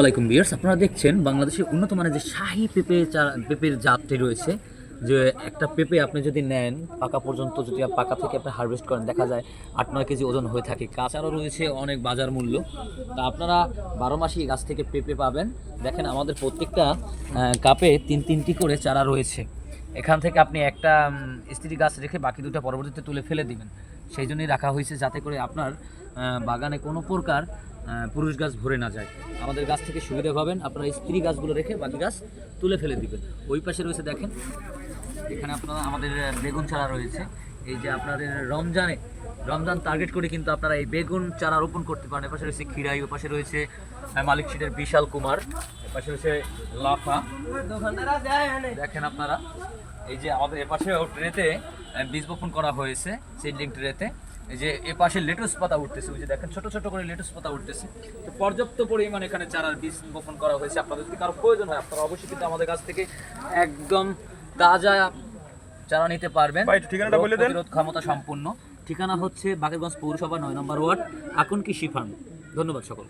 ওয়ালাইকুম বিয়ার্স আপনারা দেখছেন বাংলাদেশের উন্নত মানের যে শাহী পেঁপে পেঁপের জাতটি রয়েছে, যে একটা পেঁপে আপনি যদি নেন, পাকা পর্যন্ত যদি পাকা থেকে আপনি হারভেস্ট করেন, দেখা যায় আট নয় কেজি ওজন হয়ে থাকে। কাঁচারও রয়েছে অনেক বাজার মূল্য। তা আপনারা বারো মাসই গাছ থেকে পেঁপে পাবেন। দেখেন আমাদের প্রত্যেকটা কাপে তিন তিনটি করে চারা রয়েছে। এখান থেকে আপনি একটা স্ত্রী গাছ রেখে বাকি দুটো পরবর্তীতে তুলে ফেলে দিবেন। সেই জন্যই রাখা হয়েছে যাতে করে আপনার বাগানে কোনো প্রকার পুরুষ গাছ ভরে না যায়। আমাদের গাছ থেকে সুবিধা পাবেন। আপনারা স্ত্রী গাছগুলো রেখে বাকি গাছ তুলে ফেলে দিবেন। ওই পাশে রয়েছে দেখেন, এখানে আপনারা আমাদের বেগুন চারা রয়েছে। এই যে আপনাদের রমজানে, রমজান টার্গেট করে কিন্তু আপনারা এই বেগুন চারা রোপণ করতে পারেন। এপাশে রয়েছে খিরাই ওপাশে রয়েছে মালিক সিটের বিশাল কুমার, এপাশে রয়েছে লাফা। দেখেন আপনারা, এই যে আমাদের এপাশেও ট্রেতে বীজ বপন করা হয়েছে সিডলিং ট্রেতে এই যে পাশে লেটুস পাতা উঠতেছে ওই যে দেখেন ছোট ছোট করে লেটুস পাতা উঠতেছে। তো পর্যাপ্ত পরিমাণ এখানে চারার বীজ বপন করা হয়েছে। আপনাদের যদি কারও প্রয়োজন হয় আপনারা অবশ্যই কিন্তু আমাদের কাছ থেকে একদম তাজা চারা নিতে পারবেন। ঠিকানাটা বলে দেন। ক্ষমতা সম্পূর্ণ। ঠিকানা হচ্ছে বাগেরগঞ্জ পৌরসভা নয় নম্বর ওয়ার্ড আকন কৃষি ফার্ম ধন্যবাদ সকল